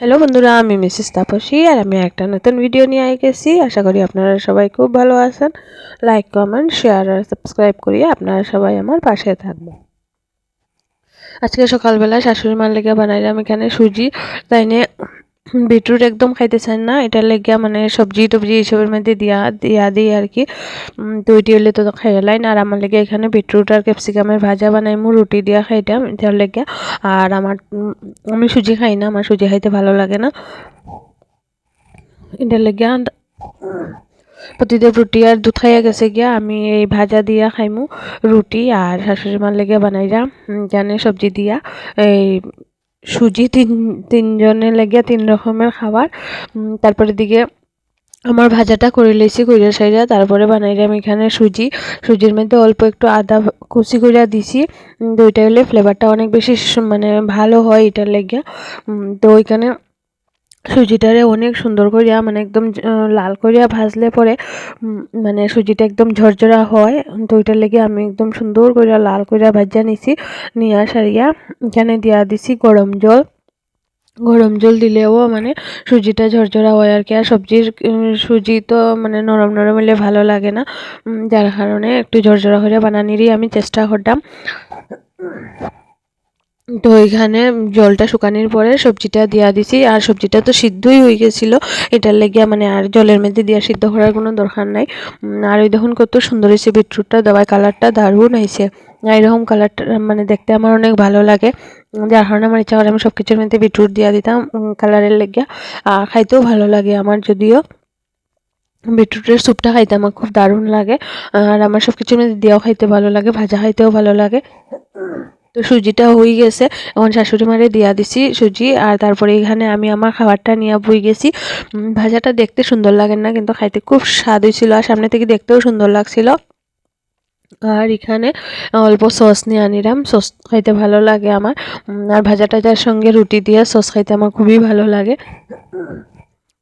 Hello বন্ধুরা, আমি Mrs Tapasi আর আমি একটা নতুন ভিডিও নিয়ে আই গেছি আশা করি আপনারা সবাই খুব ভালো আছেন। লাইক কমেন্ট শেয়ার আর সাবস্ক্রাইব করিয়ে আপনারা সবাই আমার পাশে থাকবেন। আজকে সকালবেলা শাশুড়ি মার লেগে বানাইলাম এখানে সুজি। তাই নিয়ে বিটরুট একদম খাইতে চান না, এটার লেগে মানে সবজি টবজি এইসবের মধ্যে দিয়া দিয়া দিই আর কি। তো ওইটি হলে তো খাইলাইন আর আমার লেগে এখানে বিটরুট আর ক্যাপসিকামের ভাজা বানাই বানাইমু, রুটি দিয়া খাইতাম এটার লেগে আর আমার আমি সুজি খাই না, আমার সুজি খাইতে ভালো লাগে না। এটার লেগে প্রতিদিন রুটি আর দুধ খাইয়া গেছে গিয়া, আমি এই ভাজা দিয়া খাইমু, রুটি আর শাশুড়ি মার লেগে বানাইলাম জানে সবজি দিয়া, এই সুজি তিন, তিনজনে লাগিয়া তিন রকমের খাবার। তারপরে দিকে আমার ভাজাটা করে লেছি কইরা সাইরা, তারপরে বানাইলাম এখানে সুজি। সুজির মধ্যে অল্প একটু আদা কুচি কইরা দিছি। দুইটা হলে ফ্লেভারটা অনেক বেশি মানে ভালো হয় এটার লেগে। তো ওইখানে সুজিটারে অনেক সুন্দর করিয়া মানে একদম লাল করিয়া ভাজলে পরে মানে সুজিটা একদম ঝরঝরা হয়। তো ওইটার লেগে আমি একদম সুন্দর করিয়া, লাল করিয়া ভাজিয়া নিছি। নিয়া সারিয়া এখানে দিয়া দিছি গরম জল। গরম জল দিলেও মানে সুজিটা ঝরঝরা হয় আর কি। আর সবজির সুজি তো মানে নরম নরম হলে ভালো লাগে না। যার কারণে একটু ঝরঝরা করে বানানিরই আমি চেষ্টা করতাম। তো এখানে জলটা শুকানোর পরে সবজিটা দিয়া দিছি, আর সবজিটা তো সিদ্ধই হয়ে গেছিল। এটার লেগে মানে আর জলের মধ্যে দিয়া সিদ্ধ করার কোনো দরকার নাই। আর ওই দেখুন কত সুন্দর হয়েছে বিটরুটটা দেওয়ার কালারটা দারুণ হয়েছে। এরকম কালারটা মানে দেখতে আমার অনেক ভালো লাগে। যার কারণে আমার ইচ্ছা করে আমি সব কিছুর মধ্যে বিটরুট দিয়া দিতাম কালারের লেগে আর খাইতেও ভালো লাগে আমার যদিও। বিটরুটের স্যুপটা খাইতে আমার খুব দারুণ লাগে। আর আমার সব কিছুর মধ্যে দিয়েও খাইতে ভালো লাগে, ভাজা খাইতেও ভালো লাগে। তো সুজিটা হয়ে গেছে। এখন শাশুড়ি মারে দিয়া দিছি সুজি আর তারপরে এখানে আমি আমার খাবারটা নিয়ে বই গেছি। ভাজাটা দেখতে সুন্দর লাগে না, কিন্তু খাইতে খুব স্বাদ হয়েছিল আর সামনে থেকে দেখতেও সুন্দর লাগছিল। আর এখানে অল্প সস নিয়ে আনিলাম, সস খাইতে ভালো লাগে আমার। আর ভাজা টাজার সঙ্গে রুটি দিয়ে সস খাইতে আমার খুবই ভালো লাগে।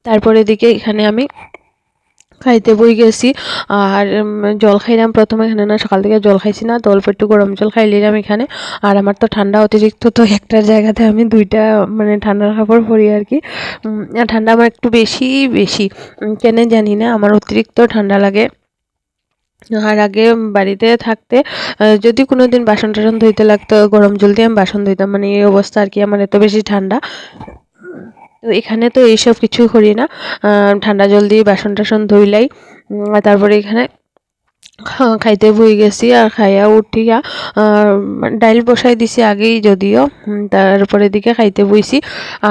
তারপরে এদিকে এখানে আমি খাইতে বই গেছি। আর জল খাইলাম প্রথমে এখানে না, সকাল থেকে জল খাইছি না, তো অল্প একটু গরম জল খাইলাম এখানে। আর আমার তো ঠান্ডা অতিরিক্ত, তো একটার জায়গাতে আমি দুইটা মানে ঠান্ডার কাপড় পরি আর কি। ঠান্ডা আমার একটু বেশি বেশি। কেন জানি না, আমার অতিরিক্ত ঠান্ডা লাগে। আর আগে বাড়িতে থাকতে যদি কোনো দিন বাসন টাসন ধুইতে লাগতো, গরম জল দিয়ে আমি বাসন ধুইতাম মানে এই অবস্থা আর কি, আমার এত বেশি ঠান্ডা। তো এখানে তো এইসব কিছু করি না। ঠান্ডা জল দিয়ে বাসন টাসন ধুইলাই তারপরে এখানে খাইতে বই গেছি আর খাইয়া উঠিয়া ডাইল বসাই দিছি আগেই যদিও তারপরে দিকে খাইতে বইছি।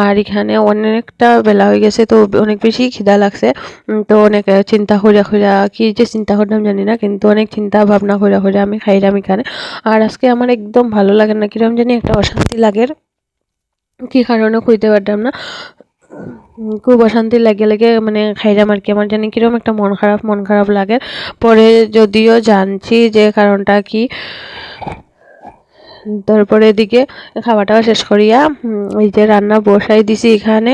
আর এখানে অনেকটা বেলা হয়ে গেছে, তো অনেক বেশি খিদা লাগছে তো অনেক চিন্তা করিয়া করিয়া কি যে চিন্তা করলাম জানি না, কিন্তু অনেক চিন্তা ভাবনা করিয়া করিয়া আমি খাইলাম এখানে। আর আজকে আমার একদম ভালো লাগে না, কিরম জানি একটা অশান্তি লাগে, কি কারণে খুঁজতে পারতাম না। খুব অশান্তি লাগে লাগে মানে খাইলাম আর কি আমার জানি কীরকম একটা মন খারাপ মন খারাপ লাগে। পরে যদিও জানছি যে কারণটা কি, তারপরে এদিকে খাওয়াটাও শেষ করিয়া এই যে রান্না বসাই দিছি এখানে।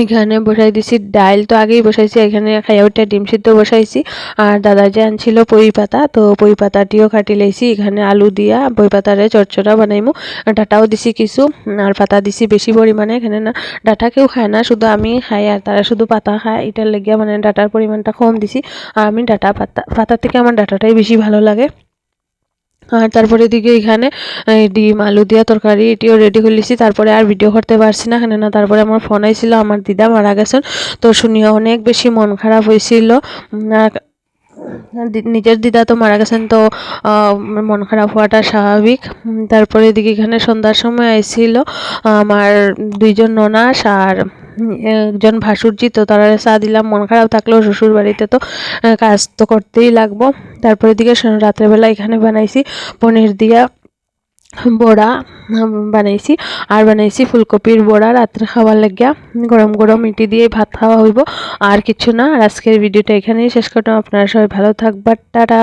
এখানে বসাই দিছি, ডাইল তো আগেই বসাইছি, এখানে খাইয়া উঠে ডিম সিদ্ধ বসাইছি। আর দাদা যে আনছিল পই পাতা, তো পই পাতাটিও কাটি লাইছি, এখানে আলু দিয়া পই পাতারে চরচড়া বানাইমু। ডাটাও দিছি কিছু, আর পাতা দিছি বেশি পরিমাণে, এখানে না, ডাটা কেউ খায় না, শুধু আমি খাই, আর তারা শুধু পাতা খায়, এটার লেগে মানে ডাটার পরিমাণটা কম দিছি। আর আমি ডাটা পাতা পাতার থেকে আমার ডাটাটাই বেশি ভালো লাগে। আর তারপরে দিকে এখানে ডিম, আলু দিয়া তরকারি, এটিও রেডি করে লিছি তারপরে আর ভিডিও করতে পারছি না এখানে না তারপরে আমার ফোন আইছিল, আমার দিদা মারা গেছেন। তো শুনিয়া অনেক বেশি মন খারাপ হয়েছিল। নিজের দিদা তো মারা গেছেন, তো মন খারাপ হওয়াটা স্বাভাবিক। তারপরে এদিকে এখানে সন্ধ্যার সময় আইছিল, আমার দুইজন ননাস আর একজন ভাসুরজি তো, তারা চা দিলাম, মন খারাপ থাকলেও শ্বশুর বাড়িতে তো কাজ তো করতেই লাগবো। তারপরে দিকে রাত্রেবেলা এখানে বানাইছি পনির দিয়া বড়া বানাইছি। আর বানাইছি ফুলকপির বড়া রাত্রে খাওয়ার লাগিয়া। গরম গরম ইটি দিয়ে ভাত খাওয়া হইব। আর কিছু না, আর আজকের ভিডিওটা এখানেই শেষ করতাম আপনারা সবাই ভালো থাকবার টাটা।